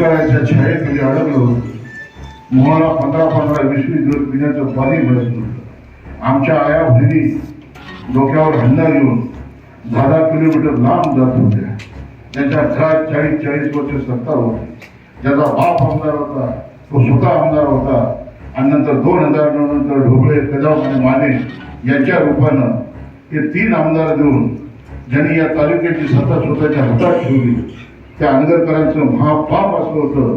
दुष्काळाच्या छायेखाली अडकलो. मोहळा पंधरा पंधरा वीस वीस दिवस पिण्याचं पाणी मिळत नव्हतं आमच्या आया बहिणी डोक्यावर हल्ला घेऊन दहा दहा किलोमीटर लांब जात होत्या. त्यांच्या घरात चाळीस चाळीस वर्ष सत्ता होती. ज्याचा बाप आमदार होता तो स्वतः आमदार होता आणि नंतर दोन हजार नऊ नंतर ढोबळे कदम आणि माने यांच्या रूपानं हे तीन आमदार देऊन ज्यांनी या तालुक्याची सत्ता स्वतःच्या हातात ठेवली. त्या आंदरकरांचं महापाप असं होतं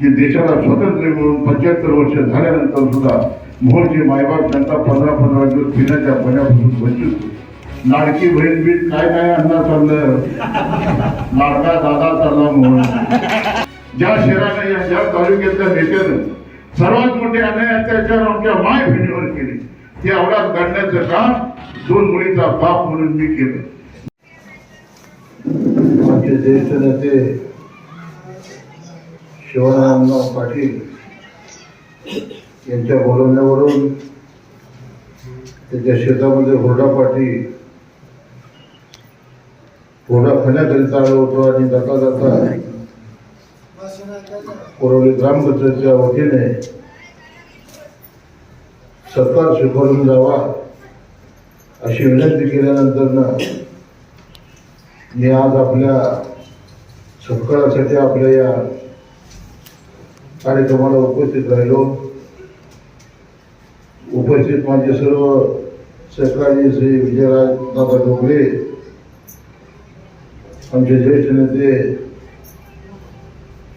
की देशाला स्वातंत्र्य मिळून पंच्याहत्तर वर्ष झाल्यानंतर सुद्धा मोहनचे मायबाप त्यांचा पंधरा पंधरा दिवस पिण्याच्या पाण्यापासून वंचित लाडकी बहीण बीत काय काय अन्ना चाललं लाडका दादा चालला मोहन ज्या शहराने या ज्या तालुक्यातल्या नेत्यानं सर्वात मोठे अन्याय अत्याचार आमच्या माय बहिणीवर केले. ते अवघात काढण्याचं काम दोन मुलीचा बाप म्हणून मी केलं. आमचे ज्येष्ठ नेते शिवरामराव पाटील यांच्या बोलवण्यावरून त्यांच्या शेतामध्ये हुरडा पाटी हुरडा खाण्याकरिता आलो होतो आणि जाता जाता कोरवली ग्रामपंचायतच्या वतीने सरकार स्वीकारून जावा अशी विनंती केल्यानंतर ना मी आज आपल्या सत्कारासाठी आपल्या या कार्यक्रमाला उपस्थित राहिलो. उपस्थित माझे सर्व सहकारी श्री विजयराज दादा डोंगरे आमचे ज्येष्ठ नेते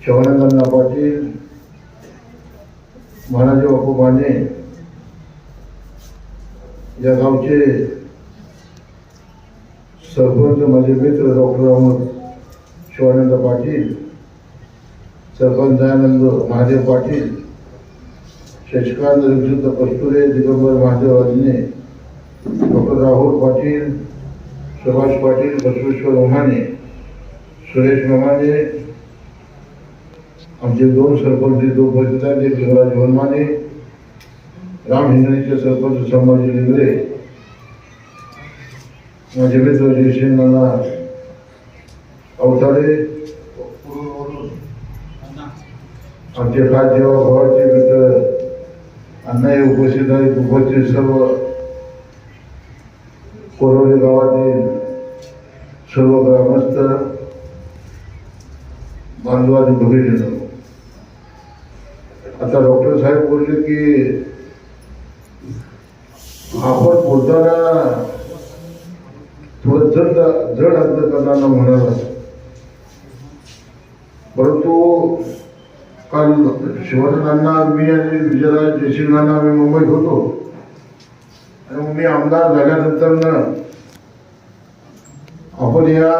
शिवानंदना पाटील महाराज बापू माने या गावचे सरपंच माझे मित्र डॉक्टर अहमद शिवानंद पाटील सरपंच दयानंद महादेव पाटील शशिकांत रविचंद्र कस्तुरे दिगंबर महादेव अजने डॉक्टर राहुल पाटील सुभाष पाटील बसवेश्वर ओमाने सुरेश मेमाने आमचे दोन सरपंच इथे उपस्थित आहेत एक शिवराज वनमाने राम हिंगणीचे सरपंच संभाजी लिंगरे माझे तो जयसिंग मला अवतारे आमचे खाद्य भावाचे मित्र अण्णाही उपस्थित आहेत उपस्थित सर्व कोरोली गावातील सर्व ग्रामस्थ बांधव आणि भगिनी आता डॉक्टर साहेब बोलले की आपण बोलताना थोडं जड जड अंतकरणानं होणार परंतु काल शिवानंदांना मी आणि विजयराज जयसिंगांना आम्ही मुंबईत होतो. आणि मग मी आमदार झाल्यानंतर आपण या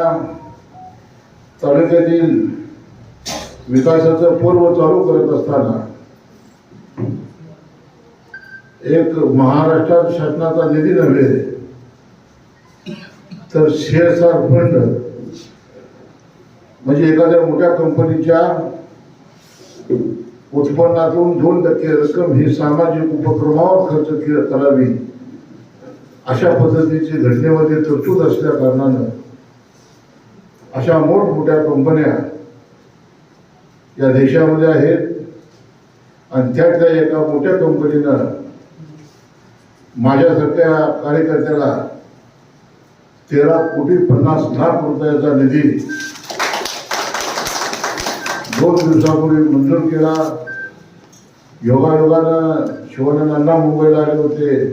तालुक्यातील विकासाचं पूर्व चालू करत असताना एक महाराष्ट्रात शासनाचा निधी नव्हे तर सीएसआर फंड म्हणजे एखाद्या मोठ्या कंपनीच्या उत्पन्नातून दोन टक्के रक्कम ही सामाजिक उपक्रमावर खर्च के- करावी. अशा पद्धतीची घटनेमध्ये तरतूद असल्या कारणानं अशा मोठमोठ्या कंपन्या या देशामध्ये आहेत आणि त्यातल्या एका मोठ्या कंपनीनं माझ्यासारख्या कार्यकर्त्याला तेरा कोटी पन्नास लाख रुपयाचा निधी. दोन दिवसापूर्वी मंजूर केला. योगायोगानं शिवानंदांना मुंबईला आले होते.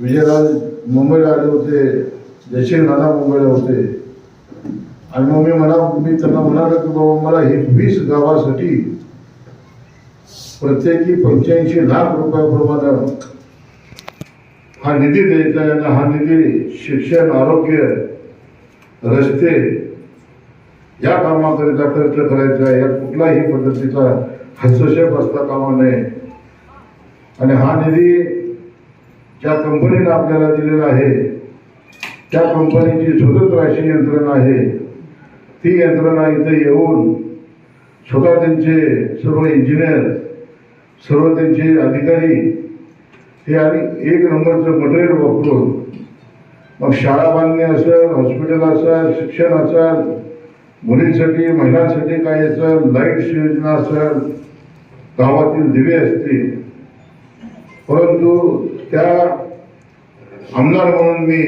विजयराज मुंबईला आले होते. जयसिंग नाना मुंबईला होते. आणि मग मी म्हणा मी त्यांना म्हणालो की बाबा मला हे वीस गावासाठी प्रत्येकी पंच्याऐंशी लाख रुपयाप्रमाणे हा निधी द्यायचा आहे आणि हा निधी शिक्षण आरोग्य रस्ते या कामाकरिता खर्च करायचा आहे. यात कुठलाही पद्धतीचा हस्तक्षेप असता कामा नये. आणि हा निधी ज्या कंपनीनं आपल्याला दिलेला आहे त्या कंपनीची स्वतंत्र अशी यंत्रणा आहे. ती यंत्रणा इथे येऊन स्वतः त्यांचे सर्व इंजिनियर सर्व त्यांचे अधिकारी हे आणि एक नंबरचं मटेरियल वापरून मग शाळा बांधणे असेल हॉस्पिटल असेल शिक्षण असेल मुलींसाठी महिलांसाठी काय असेल लाइट योजना असेल गावातील दिवे असतील. परंतु त्या आमदार म्हणून मी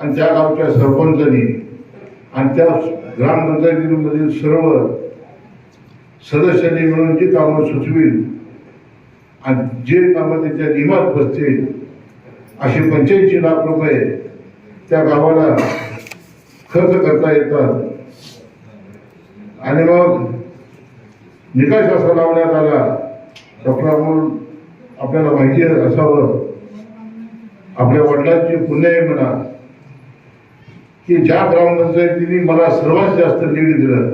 आणि त्या गावच्या सरपंचांनी आणि त्या ग्रामपंचायतीमधील सर्व सदस्यांनी मिळून जी कामं सुचवील आणि जे कामं त्याच्या नियमात बसतील असे पंच्याऐंशी लाख रुपये त्या गावाला खर्च करता येतात. आणि मग निकाल असा लावण्यात आला. डॉक्टर अमोल आपल्याला माहिती असावं. आपल्या वडिलांची पुण्याई म्हणा. की ज्या ग्रामपंचायतीने मला सर्वात जास्त निधी दिलं.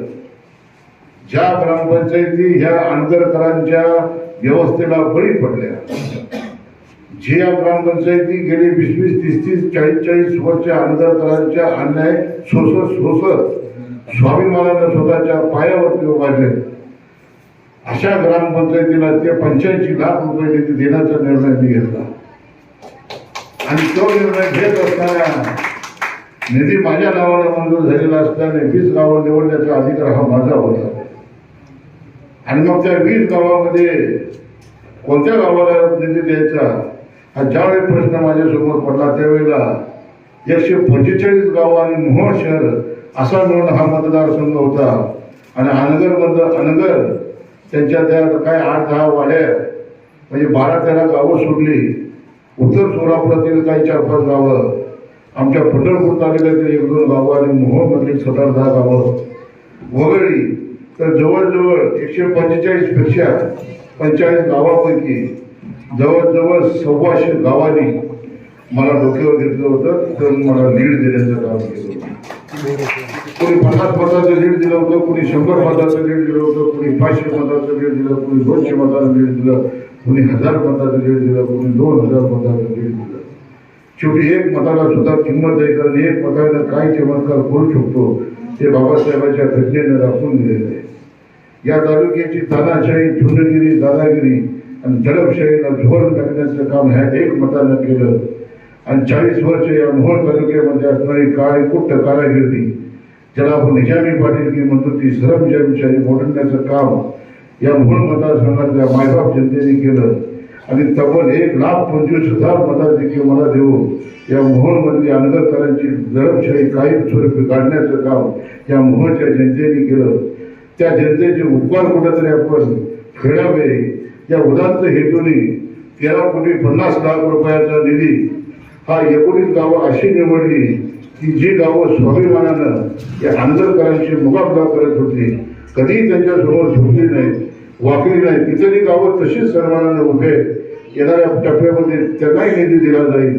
ज्या ग्रामपंचायती ह्या आंतरकरांच्या व्यवस्थेला बळी पडल्या. जे या ग्रामपंचायती गेले वीस वीस तीस तीस चाळीस चाळीस वर्ष आंतरकरांच्या अन्याय सोसत सोसत स्वाभिमानानं स्वतःच्या पायावरती उभारले. अशा ग्रामपंचायतीला ते पंच्याऐंशी लाख रुपये निधी देण्याचा निर्णय मी घेतला. आणि तो निर्णय घेत असताना निधी माझ्या नावाला मंजूर झालेला असल्याने वीस गावं निवडण्याचा अधिकार हा माझा होता. आणि मग त्या वीस गावामध्ये कोणत्या गावाला निधी द्यायचा? हा ज्यावेळी प्रश्न माझ्यासमोर पडला त्यावेळेला एकशे पंचेचाळीस गाव आणि मोहोळ शहर असा मिळून हा मतदारसंघ होता. आणि अनगरमधलं अनगर त्यांच्या त्या काय आठ दहा वाड्या म्हणजे बारा तेरा गावं सोडली. उत्तर सोलापुरातील काही चार पाच गावं आमच्या पंढरपूर तालुक्यातील एक दोन गावं आणि मोहोळमधली सतरा दहा गावं वगळली. तर जवळजवळ एकशे पंचेचाळीसपेक्षा पंचेचाळीस गावापैकी जवळजवळ सव्वाशे गावांनी मला डोक्यावर घेतलं होतं. तर मला लीड देण्याचं काम केलं होतं. कोणी पन्नास मताचं लीड दिलं होतं कोणी शंभर मताचं लीड दिलं होतं कोणी पाचशे मताचं लीड दिलं कोणी दोनशे मताचं लीड दिलं कोणी हजार मताचं लीड दिलं कोणी दोन हजार मताचं लीड दिलं. शेवटी एक मताला सुद्धा किंमत द्यायचं आणि एक मताला काय चमत्कार करू शकतो ते बाबासाहेबांच्या घटनेनं दाखवून दिलेलं आहे. या तालुक्याची तानाशाही झुंडगिरी दादागिरी आणि दडपशाहीला झोर करण्याचं काम ह्या एक मतानं केलं. आणि चाळीस वर्ष या मोहोळ तालुक्यामध्ये असणारी काळी कुट्ट कारागिरी ज्याला आपण निजामी पाटील की म्हणतो ती सरमजामीशाही मोडण्याचं काम या मोहोळ मतदारसंघातल्या मायबाप जनतेने केलं. आणि तब्बल एक लाख पंचवीस हजार देखील मला देऊन या मोहोळमधली अनगरकरांची दडपशाही काही स्वरूपी काढण्याचं काम या मोहोळच्या जनतेने केलं. त्या जनतेचे उपकार कुठेतरी आपण फेडावे या उदात्त हेतूने तेरा कोटी पन्नास लाख रुपयाचा निधी हा एकोणीस गावं अशी निवडली की जी गावं स्वाभिमानानं या आंदोलकरांशी मुकाबला करत होती कधीही त्यांच्यासमोर झुकली नाही वाकली नाही इतरही गावं तशीच सन्मानानं उभे येणाऱ्या टप्प्यामध्ये त्यांनाही निधी दिला जाईल.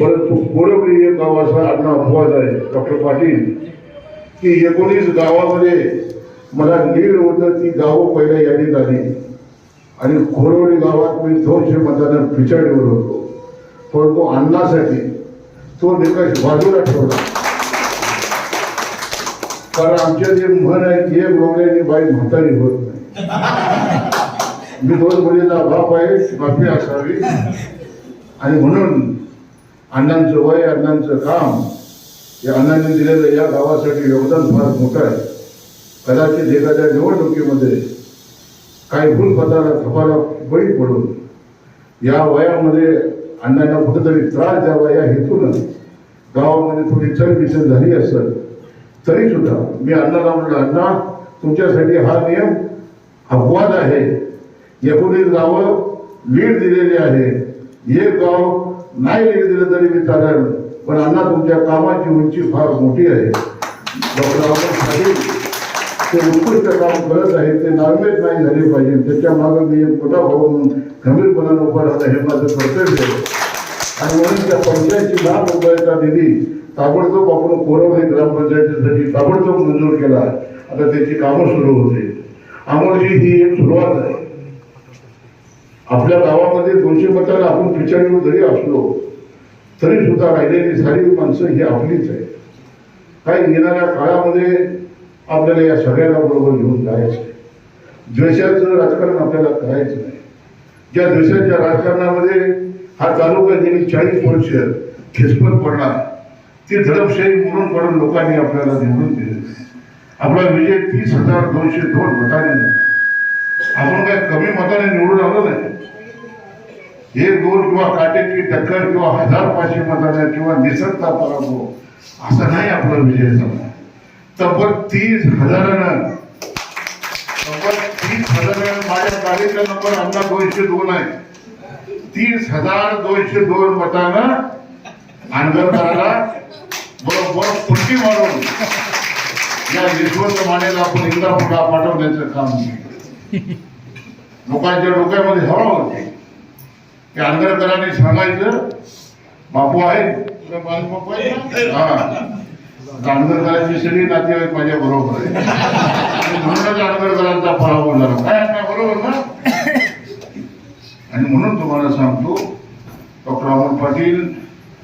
परंतु कोरबरी एक गाव असा आडना अपवाद आहे डॉक्टर पाटील की एकोणीस गावामध्ये मला लीड होतं ती गावं पहिल्या यादीत आली. आणि खोरवली गावात मी दोनशे मतांना पिछाडीवर होतो. परंतु अन्नासाठी तो निकष बाजूला ठेवला. कारण आमच्या जे म्हण आहे ते एक आणि बाई म्हातारी होत नाही. मी दोन मुलीला बाप आहे बापी असावी. आणि म्हणून अण्णांचं वय अण्णांचं काम या अण्णांनी दिलेलं या गावासाठी योगदान फार मोठं आहे. कदाचित एखाद्या निवडणुकीमध्ये काही भूल पदाला थपाला बळी पडून या वयामध्ये अण्णांना कुठेतरी त्रास द्यावा या हेतूनं गावामध्ये थोडी चलबिचल झाली असेल तरी सुद्धा मी अण्णाला म्हणलं अण्णा तुमच्यासाठी हा नियम अपवाद आहे. एकोणीस गावं लीड दिलेली आहे. एक गाव नाही लीड दिलं तरी मी चालेल पण अण्णा तुमच्या कामाची उंची फार मोठी आहे. ते उत्कृष्ट काम करत आहे ते नावेच नाही झाले पाहिजे. त्याच्यामागे मी एक मोठा भाऊ म्हणून गंभीरपणानं उभा राहता हे माझं कर्तव्य आहे. आणि म्हणून त्या पंचायतची लाख रुपयाचा निधी ताबडतोब आपण कोरवणे ग्रामपंचायतीसाठी ताबडतोब मंजूर केला. आता त्याची कामं सुरू होते. आमोलची ही एक सुरुवात आहे. आपल्या गावामध्ये दोनशे मताला आपण पिछाडीवर जरी असलो तरी सुद्धा राहिलेली सारी माणसं ही आपलीच आहे काही येणाऱ्या काळामध्ये आपल्याला या सगळ्यांना बरोबर घेऊन जायचं द्वेषाचं राजकारण आपल्याला करायचं नाही. ज्या द्वेषाच्या राजकारणामध्ये हा तालुका गेली चाळीस वर्ष खिसपत पडला ती धडपशाही म्हणून पडून लोकांनी आपल्याला निवडून दिले आपला विजय तीस हजार दोनशे दोन मताने आपण काय कमी मताने निवडून आलो नाही? हे दोन किंवा काटेची टक्कर किंवा हजार पाचशे मताने किंवा निसटता पराभव हो, असं नाही आपला विजय झाला. तब्बल तीस हजारानं. तब्बल तीस हजारानं माझ्या गाडीचा नंबर आमचा दोनशे दोन आहे. तीस हजार दोनशे दोन मतानं आंदोलनाला बरोबर पुष्टी मारून या यशवंत मानेला आपण एकदा पुढा पाठवण्याचं काम. लोकांच्या डोक्यामध्ये हवा होती. की आंदोलकरांनी सांगायचं बापू आहे? हा. आंदोलकरांची सगळी नातेवाईक माझ्या बरोबर. आहे म्हणूनच आंदोलकरांचा पराभव झाला काय बरोबर ना? आणि म्हणून तुम्हाला सांगतो डॉक्टर अमोल पाटील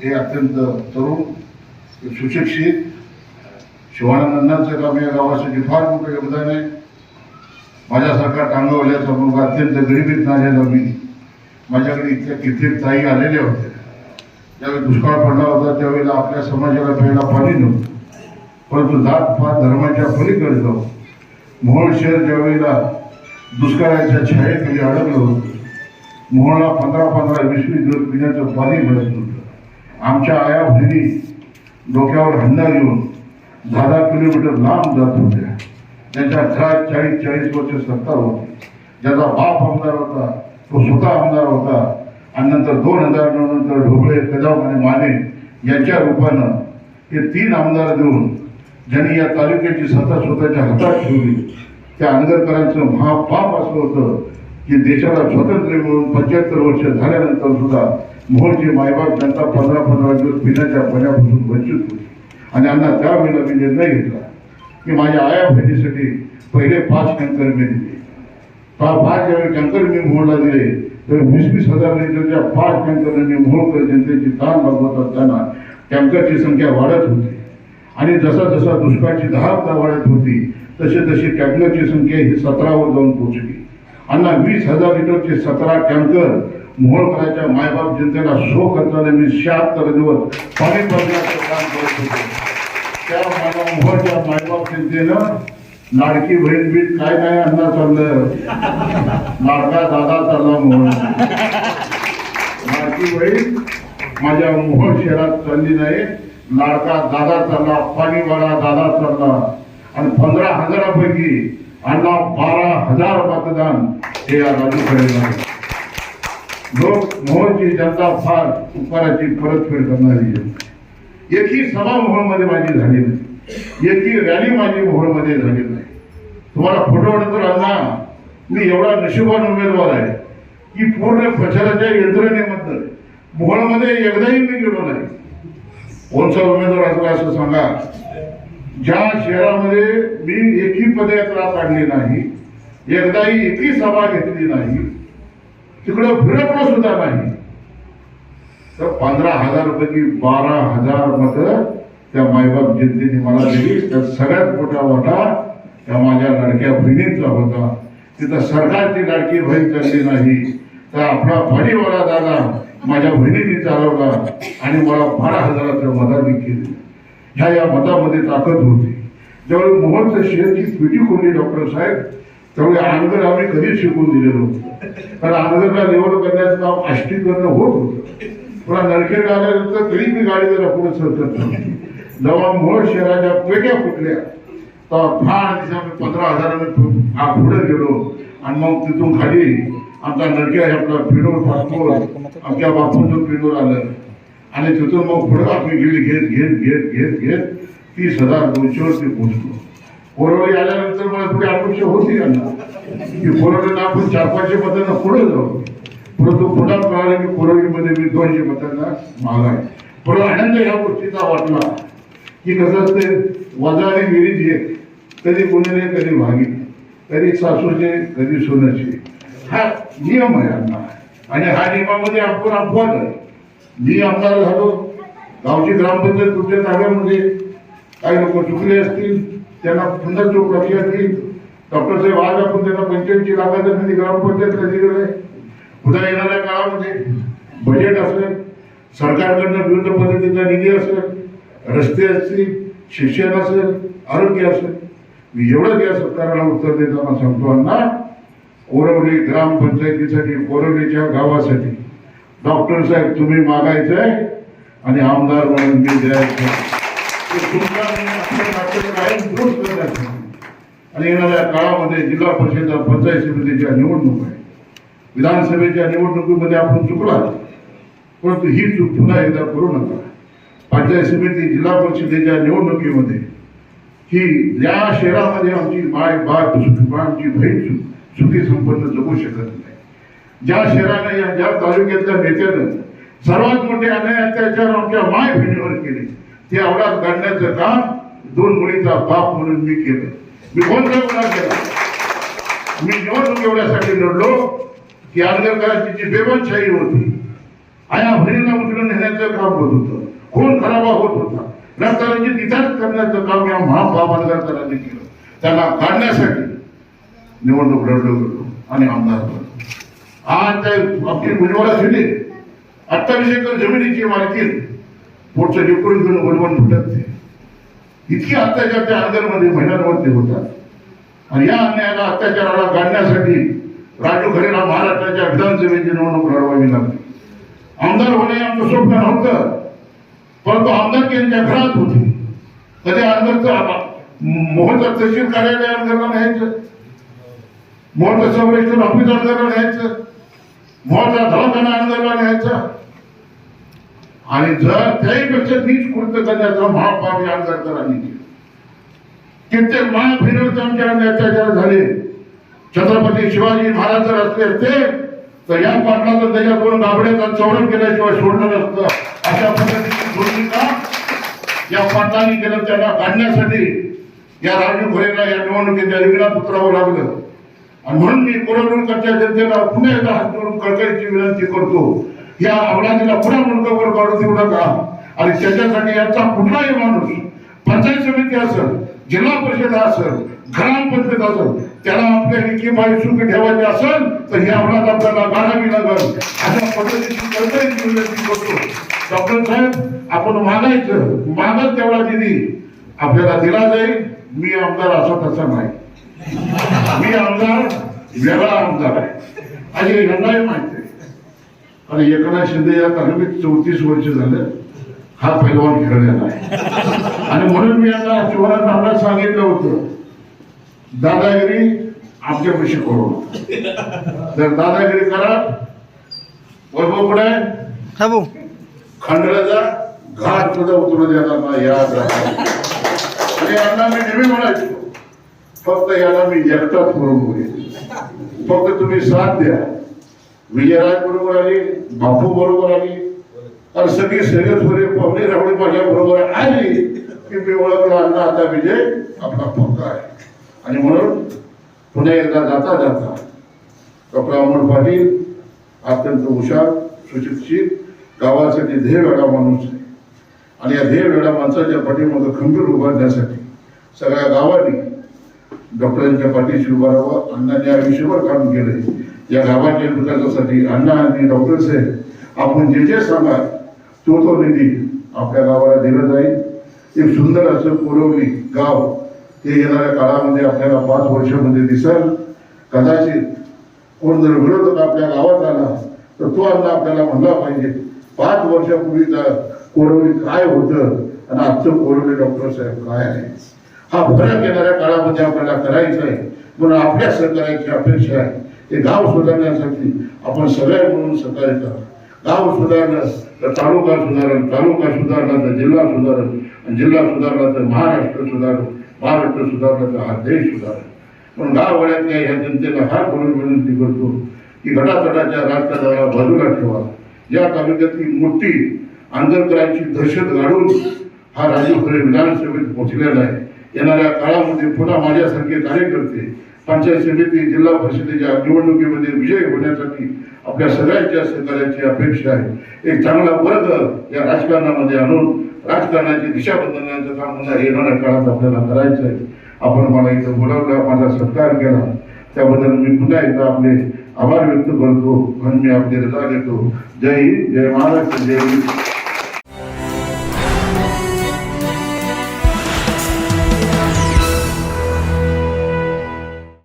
हे अत्यंत तरुण सुशिक्षित शिवानंदांचं काम या गावासाठी फार मोठं योगदान आहे. माझ्यासारखा टांगवल्याचा मुलगा अत्यंत गरिबीत नाही मी. माझ्याकडे इतक्या कित्येक ताई आलेल्या होत्या. ज्यावेळी दुष्काळ पडला होता त्यावेळेला आपल्या समाजाला प्यायला पाणी नव्हतं. परंतु जात फात धर्माच्या पलीकडे जाऊ मोहोळ शहर ज्यावेळेला दुष्काळाच्या छायेखाली अडकलं होतं मोहळला पंधरा पंधरा वीस वीस दिवस पिण्याचं पाणी मिळत नव्हतं. आमच्या आया बहिणी डोक्यावर हंडा घेऊन दहा दहा किलोमीटर लांब जात होत्या. त्यांच्या घरात चाळीस चाळीस वर्ष सत्ता होती. ज्याचा बाप आमदार होता तो स्वतः आमदार होता आणि नंतर दोन हजार नऊ नंतर ढोबळे कदम आणि माने यांच्या रूपानं हे तीन आमदार देऊन ज्यांनी या तालुक्याची सत्ता स्वतःच्या हातात ठेवली त्या आंदरकरांचं महापाप असं होतं की देशाला स्वातंत्र्य मिळून पंच्याहत्तर वर्ष झाल्यानंतर सुद्धा मोहळची मायबाप जनता पंधरा पंधरा दिवस पिण्याच्या पाण्यापासून वंचित होती. आणि यांना त्यावेळेला मी निर्णय घेतला की माझ्या आया बहिणीसाठी पहिले पाच टँकर मी दिले. पाच ज्यावेळी टँकर मी मोहळला दिले तर वीस वीस हजार लिटरच्या पाच टँकरने मोहोळकर जनतेची ताण भागवत असताना टँकरची संख्या वाढत होती. आणि जसा जसा दुष्काळाची दहापता वाढत होती तसे तशी टँकरची संख्या ही सतरावर जाऊन पोहोचली. अण्णा वीस हजार लिटरचे सतरा टँकर मोहोळकराच्या मायबाप जनतेला सो खर्चाने मी शहात्तर दिवस पाणी भरण्याचं काम करत होतो. त्या माझ्या मोहळच्या मायबाप जनतेनं लाडकी बहीण बीट काय काय अण्णा चाललं? लाडका दादा चालला मोहळ. लाडकी बहीण माझ्या मोहळ शहरात चालली नाही. लाडका दादा चालला पाणीवाला दादा चालला आणि पंधरा हजारापैकी अण्णा बारा हजार मतदान हे या राजूकडे लोक मोहनची जनता फार उपकाराची परतफेड करणारी आहे. एकही सभा मोहनमध्ये माझी झाली नाही. एकही रॅली माझी मोहनमध्ये झाली नाही. तुम्हाला फोटो नंतर अण्णा मी एवढा नशिबान उमेदवार आहे की पूर्ण प्रचाराच्या यंत्रणेमध्ये मोहनमध्ये एकदाही मी गेलो नाही. कोणचा उमेदवार असला असं सांगा. ज्या शहरामध्ये मी एकही पदयात्रा काढली नाही एकदाही एकही सभा घेतली नाही तिकडं फिरकलो सुद्धा नाही. तर पंधरा हजार पैकी बारा हजार मत त्या मायबाप जनतेने मला दिली. तर सगळ्यात मोठा वाटा त्या माझ्या लाडक्या बहिणींचा होता. तिथं सरकारची लाडकी बहीण चालली नाही. तर आपला भाडीवाला दादा माझ्या बहिणीने चालवला आणि मला बारा हजाराच्या मताने केली. ह्या या मतामध्ये ताकद होती. ज्यावेळी मोहनचं शेअरची पिटी खोलली डॉक्टर साहेब त्यामुळे अंगर आम्ही कधीच शिकून दिलेलो होतं कारण आंगरला निवड करण्याचं काम आष्टीकरण होत होतं. पण नरखेड आल्यानंतर तरी मी गाडी जरा पुढे सरकत नव्हती. जेव्हा मोहोळ शहराच्या पेट्या फुटल्या तेव्हा फार दिवसा मी पंधरा हजाराने पुढे गेलो आणि मग तिथून खाली आमचा नरके आपला पिनोर पाठवून आमच्या बापूंचं पिनोर आलं आणि तिथून मग पुढे आम्ही गेली घेत घेत घेत घेत घेत तीस हजार दोनशेवरती पोहोचलो कोरोली आल्यानंतर मला पुढे अपेक्षा होती यांना. की कोरोलीला आपण चार पाचशे मतांना पुढे जाऊ. परंतु पुन्हा कळालं की कोरोलीमध्ये मी दोनशे मतांना मागाय पण आनंद ह्या गोष्टीचा वाटला. की कसं असते वजा आणि बेरीज येत कधी नाही कधी भागी कधी सासूचे कधी सोन्याचे. हा नियम आहे आमचा. आणि हा नियमामध्ये आपण अपवाद आहे. मी आमदार झालो. गावची ग्रामपंचायत तुमच्या ताब्यामध्ये काही लोक चुकले असतील त्यांना पुन्हा चूक लागली असतील. डॉक्टर साहेब आज आपण त्यांना पंच्याऐंशी लाखाचा निधी ग्रामपंचायतला दिलेला आहे पुन्हा येणाऱ्या काळामध्ये बजेट असेल सरकारकडनं विविध पद्धतीचा निधी असेल रस्ते असतील शिक्षण असेल आरोग्य असेल. मी एवढंच या सरकारला उत्तर देताना सांगतो अण्णा कोरवली ग्रामपंचायतीसाठी कोरवलीच्या गावासाठी. डॉक्टर साहेब तुम्ही मागायचंय आणि आमदार म्हणून मी द्यायचं आणि येणाऱ्या काळामध्ये जिल्हा परिषद पंचायत समितीच्या निवडणूक आहे. विधानसभेच्या निवडणुकीमध्ये आपण चुकला परंतु ही चूक पुन्हा एकदा करू नका. पंचायत समिती जिल्हा परिषदेच्या निवडणुकीमध्ये ही ज्या शहरामध्ये आमची माय बाप सुखी आमची बहीण सुख सुखी संपन्न जगू शकत नाही. ज्या शहराने या ज्या तालुक्यातल्या नेत्यानं सर्वात मोठे अन्याय अत्याचार आमच्या माय बहिणीवर केले ते आवडात काढण्याचं काम दोन मुलीचा बाप म्हणून मी केलं. मी कोणता गुन्हा केला? मी निवडणूक एवढ्यासाठी लढलो की आंबेडकरांची जी बेबनशाही होती आया बहिणीला उचलून नेण्याचं काम होत होतं. खून खराबा होत होता. नंतरांची तिथाच करण्याचं काम या महाबाबांकरांनी केलं. त्यांना काढण्यासाठी निवडणूक लढलो होतो आणि आमदार आज त्या आपली उज्ज्वला शिंदे अठ्ठावीस एकर जमिनीची मालकी पुढचं निकडून करून वनवन फुटत ते इतकी अत्याचार त्या अंगरमध्ये महिलांवरती होतात. आणि या अन्यायाला अत्याचाराला काढण्यासाठी राजू खरेला महाराष्ट्राच्या विधानसभेची निवडणूक लढवावी लागली. आमदार होणे आमचं स्वप्न नव्हतं. परंतु आमदार त्यांच्या घरात होते. कधी अंदरचं मोहचा तहसील कार्यालय अंदरला न्यायचं मोठं संरक्षण रजिस्टर ऑफिस अंदरला न्यायचं मोहचा दवाखाना अंदरला न्यायचा. आणि जर त्याहीपेक्षा नीच कृत्य करण्याचा महापाप या अंधरकरांनी केलं. कित्येक महाभिनवते आमच्या अत्याचार झाले. छत्रपती शिवाजी महाराज जर असले असते तर या पाटलाचं त्याच्याकडून गाबड्याचा चौरण केल्याशिवाय सोडलं नसतं अशा पद्धतीची या पाटलांनी केलं त्यांना काढण्यासाठी या राजू घोरेला या निवडणुकीच्या रिंगणात उतरावं लागलं आणि म्हणून मी कोरडूरकरच्या जनतेला पुन्हा एकदा हात जोडून कळकळीची विनंती करतो. या अमरावतीला पुन्हा मुंडकावर काढू देऊ नका. आणि त्याच्यासाठी याचा कुठलाही माणूस पंचायत समिती असेल जिल्हा परिषद असेल ग्रामपंचायत असेल त्याला आपल्या लिखीबाई सुख ठेवायचे असेल तर ही अपराध आपल्याला गाडावी लागल. अशा पद्धतीची कळकळीची विनंती करतो. डॉक्टर साहेब आपण मागायचं मागत तेवढा निधी आपल्याला दिला जाईल. मी आमदार असा तसा नाही. मी आमदार वेगळा आमदार आहे. आणि यांनाही माहिती आहे. आणि एकनाथ शिंदे या तालुक्यात चौतीस वर्ष झालं. हा पैलवान खेळलेला आहे. आणि म्हणून मी आता शिवराज सांगितलं होतं. दादागिरी आमच्यापाशी करू नका. जर दादागिरी करा. वैभव पुढे. खंडराचा घाट सुद्धा उतरू देणार नाही राखा आणि यांना मी नेहमी म्हणायचो फक्त याला मी एकटाच बरोबर फक्त तुम्ही साथ द्या. विजयराज बरोबर आली बापू बरोबर आली आणि सगळी सगळेच पाहुणे रावळी माझ्या बरोबर आली की मी ओळखला अण्णा आता विजय आपला पक्का आहे. आणि म्हणून पुन्हा एकदा जाता जाता डॉक्टर अमोल पाटील अत्यंत हुशार सुशिक्षित गावासाठी ध्येय वेगळा माणूस आहे. आणि या ध्येय वेगळ्या माणसाच्या पाठीमागं खंबीर उभारण्यासाठी सगळ्या गावांनी डॉक्टरांच्या पाठीशी उभा राहावं अण्णांनी आयुष्यभर काम केलंय. या गावाच्या विकासासाठी अण्णा आणि डॉक्टर साहेब आपण जे जे सांगा तो तो निधी आपल्या गावाला दिला जाईल एक सुंदर असं पुरवली गाव हे येणाऱ्या काळामध्ये आपल्याला पाच वर्षामध्ये दिसेल. कदाचित कोण जर विरोधक आपल्या गावात आला तर तो अण्णा आपल्याला म्हणला पाहिजे पाच वर्षापूर्वीचा कोरवली काय होतं आणि आजचं कोरवली डॉक्टर साहेब काय आहे? हा फरक येणाऱ्या काळामध्ये आपल्याला करायचा आहे. म्हणून आपल्या सहकार्याची अपेक्षा आहे हे गाव सुधारण्यासाठी आपण सगळ्या म्हणून सहकार्य करा. गाव सुधारणं तर तालुका सुधारण तालुका सुधारला तर जिल्हा सुधारण आणि जिल्हा सुधारला तर महाराष्ट्र सुधारण महाराष्ट्र सुधारला तर हा देश सुधारण. पण गाववाड्यातल्या ह्या जनतेला हा म्हणून विनंती करतो की घटातटाच्या राजकारणाला बाजूला ठेवा. या तालुक्यातली मोठी आंदोलकरांची दहशत गाडून हा राजीव खरे विधानसभेत पोहोचलेला आहे. येणाऱ्या काळामध्ये पुन्हा माझ्यासारखे कार्यकर्ते पंचायत समिती जिल्हा परिषदेच्या निवडणुकीमध्ये विजयी होण्यासाठी आपल्या सगळ्यांच्या सहकार्याची अपेक्षा आहे. एक चांगला वर्ग या राजकारणामध्ये आणून राजकारणाची दिशा बदलण्याचं काम मला येणाऱ्या काळात आपल्याला करायचं आहे. आपण मला इथं बोलावलं माझा सत्कार केला. त्याबद्दल मी पुन्हा एकदा आपले आभार व्यक्त करतो आणि मी आपली रजा घेतो जय हिंद जय महाराष्ट्र जय हिंद.